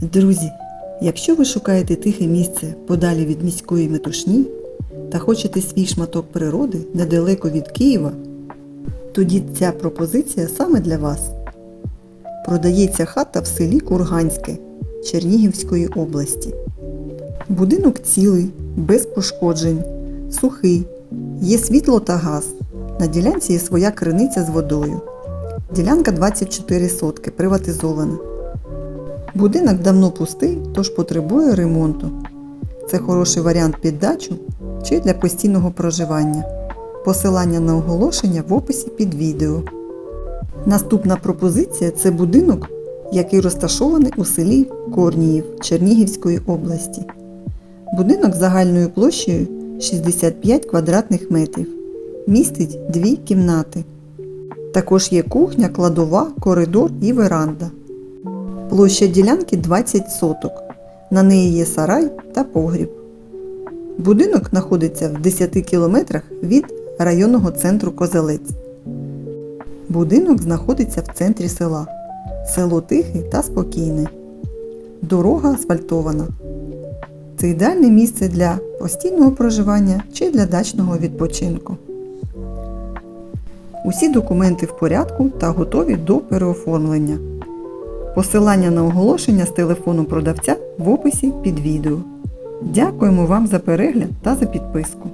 Друзі, якщо ви шукаєте тихе місце подалі від міської метушні та хочете свій шматок природи недалеко від Києва, тоді ця пропозиція саме для вас. Продається хата в селі Курганське Чернігівської області. Будинок цілий, без пошкоджень, сухий, є світло та газ. На ділянці є своя криниця з водою. Ділянка 24 сотки, приватизована. Будинок давно пустий, тож потребує ремонту. Це хороший варіант під дачу чи для постійного проживання. Посилання на оголошення в описі під відео. Наступна пропозиція це будинок, який розташований у селі Корніїв Чернігівської області. Будинок загальною площею 65 квадратних метрів. Містить дві кімнати. Також є кухня, кладова, коридор і веранда. Площа ділянки 20 соток. На неї є сарай та погріб. Будинок знаходиться в 10 кілометрах від районного центру Козелець. Будинок знаходиться в центрі села. Село тихе та спокійне. Дорога асфальтована. Це ідеальне місце для постійного проживання чи для дачного відпочинку. Усі документи в порядку та готові до переоформлення. Посилання на оголошення з телефону продавця в описі під відео. Дякуємо вам за перегляд та за підписку.